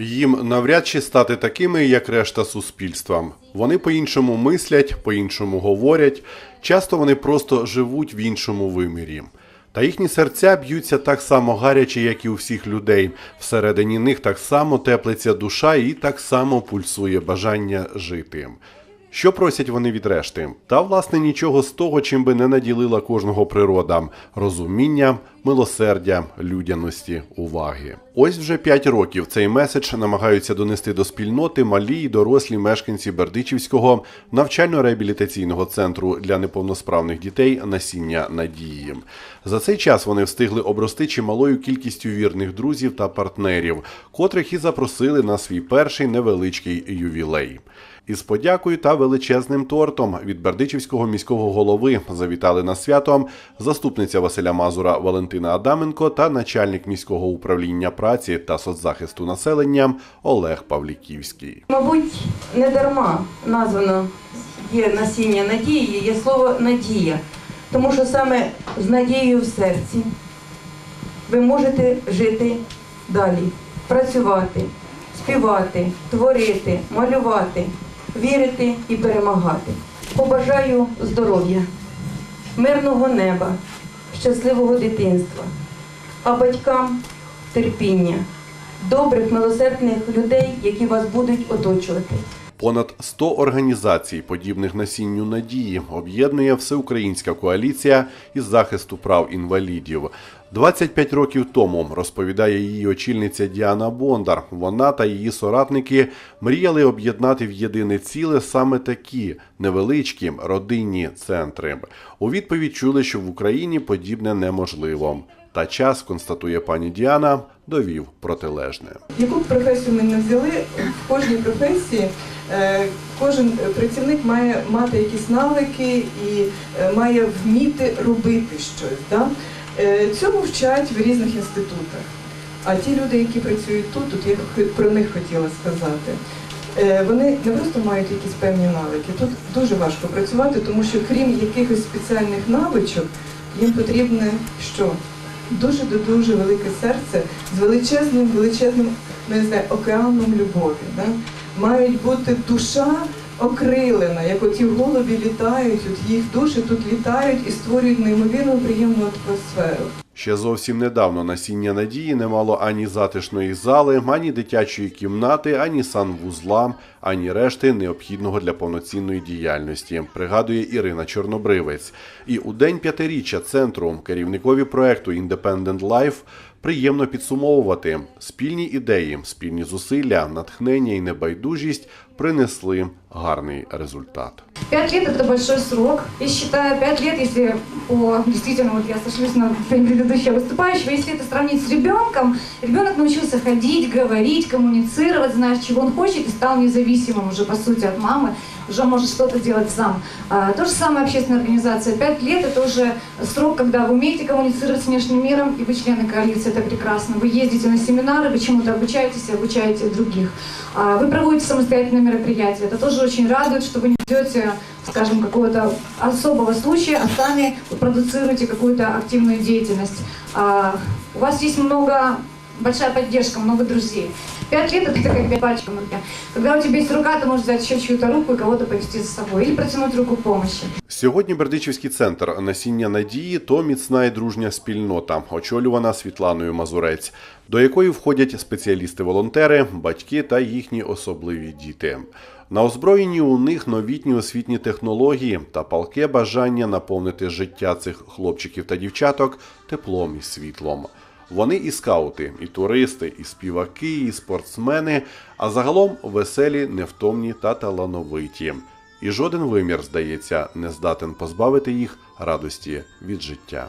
Їм навряд чи стати такими, як решта суспільства. Вони по-іншому мислять, по-іншому говорять. Часто вони просто живуть в іншому вимірі. Та їхні серця б'ються так само гаряче, як і у всіх людей. Всередині них так само теплиться душа і так само пульсує бажання жити. Що просять вони від решти? Та власне нічого з того, чим би не наділила кожного природа: розуміння, милосердя, людяності, уваги. Ось вже п'ять років цей меседж намагаються донести до спільноти малі і дорослі мешканці Бердичівського навчально-реабілітаційного центру для неповносправних дітей насіння надії. За цей час вони встигли обрости чималою кількістю вірних друзів та партнерів, котрих і запросили на свій перший невеличкий ювілей. Із подякою та величезним тортом від Бердичівського міського голови завітали на свято заступниця Василя Мазура Валентина Адаменко та начальник міського управління праці та соцзахисту населення Олег Павліківський. Мабуть, не дарма названо є насіння надії, є слово надія. Тому що саме з надією в серці ви можете жити далі, працювати, співати, творити, малювати, вірити і перемагати. Побажаю здоров'я, мирного неба, щасливого дитинства, а батькам терпіння, добрих, милосердних людей, які вас будуть оточувати. Понад 100 організацій, подібних насінню надії, об'єднує всеукраїнська коаліція із захисту прав інвалідів. 25 років тому розповідає її очільниця Діана Бондар. Вона та її соратники мріяли об'єднати в єдине ціле саме такі невеличкі родинні центри. У відповідь чули, що в Україні подібне неможливо. Та час, констатує пані Діана, довів протилежне. Яку б професію ми не взяли, в кожній професії е, кожен працівник має мати якісь навики і е, має вміти робити щось. Да? Е, Цьому вчать в різних інститутах. А ті люди, які працюють тут, тут я про них хотіла сказати. е, Вони не просто мають якісь певні навики. Тут дуже важко працювати, тому що крім якихось спеціальних навичок, їм потрібне що? дуже дуже велике серце з величезним, величезним, ну, не знаю, океаном любові. Да? Мають бути душа окрилена, як оті голубі літають, от їх душі тут літають і створюють неймовірно приємну атмосферу. Ще зовсім недавно насіння надії не мало ані затишної зали, ані дитячої кімнати, ані санвузла, ані решти необхідного для повноцінної діяльності, пригадує Ірина Чорнобривець. І у день п'ятиріччя центру керівникові проекту Independent Life приємно підсумовувати спільні ідеї, спільні зусилля, натхнення і небайдужість принесли гарний результат. Пять лет это большой срок. Я считаю, пять лет, если по действительно, вот я сошлюсь на предыдущего выступающего, если это сравнить с ребенком, ребенок научился ходить, говорить, коммуницировать, знает, чего он хочет, и стал независимым уже, по сути, от мамы, уже может что-то делать сам. А, то же самое общественная организация. Пять лет это уже срок, когда вы умеете коммуницировать с внешним миром, и вы члены коалиции, это прекрасно. Вы ездите на семинары, вы чему-то обучаетесь и обучаете других. А, Вы проводите самостоятельные мероприятия. Это тоже очень радует, что вы не ждете, скажем, какого-то особого случая, а сами продуцируете какую-то активную деятельность. А, У вас есть много, большая поддержка, много друзей. Пять лет это такая пять пальчиков. Когда у тебя есть рука, ты можешь взять еще чью-то руку и кого-то повести за собой. Или протянуть руку помощи. Сьогодні Бердичівський центр насіння надії то міцна і дружня спільнота, очолювана Світланою Мазурець, до якої входять спеціалісти-волонтери, батьки та їхні особливі діти. На озброєнні у них новітні освітні технології та палке бажання наповнити життя цих хлопчиків та дівчаток теплом і світлом. Вони і скаути, і туристи, і співаки, і спортсмени, а загалом веселі, невтомні та талановиті. І жоден вимір, здається, не здатен позбавити їх радості від життя.